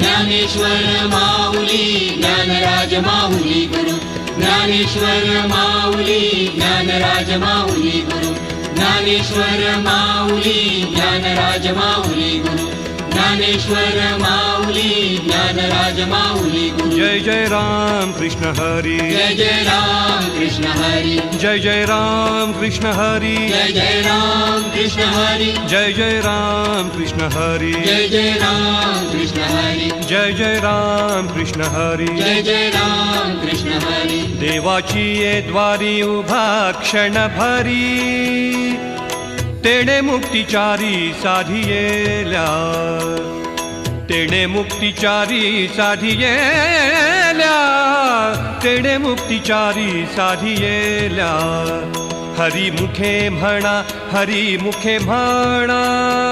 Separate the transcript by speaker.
Speaker 1: ज्ञानेश्वर माऊली ज्ञानराज माऊली गुरु. ज्ञानेश्वर माऊली ज्ञानराज माऊली गुरु. ज्ञानेश्वर माऊली ज्ञानराज माऊली गुरु. ज्ञानेश्वर माऊली ज्ञानराज माऊली गुरु.
Speaker 2: जय जय राम कृष्ण हरी।
Speaker 1: जय जय राम कृष्ण हरी।
Speaker 2: जय जय राम कृष्ण हरी।
Speaker 1: जय जय राम कृष्ण हरी।
Speaker 2: जय जय राम कृष्ण हरी।
Speaker 1: जय जय राम कृष्ण
Speaker 2: जय जय राम कृष्ण हरी।
Speaker 1: जय जय राम कृष्ण हरी।
Speaker 2: देवाची ये द्वारी उभा क्षण भरी। तेणे मुक्तिचारी साधियेल्या। तेणे मुक्तिचारी साधियेल्या। तेणे मुक्तिचारी साधियेल्या। हरी मुखे म्हणा हरी मुखे म्हणा।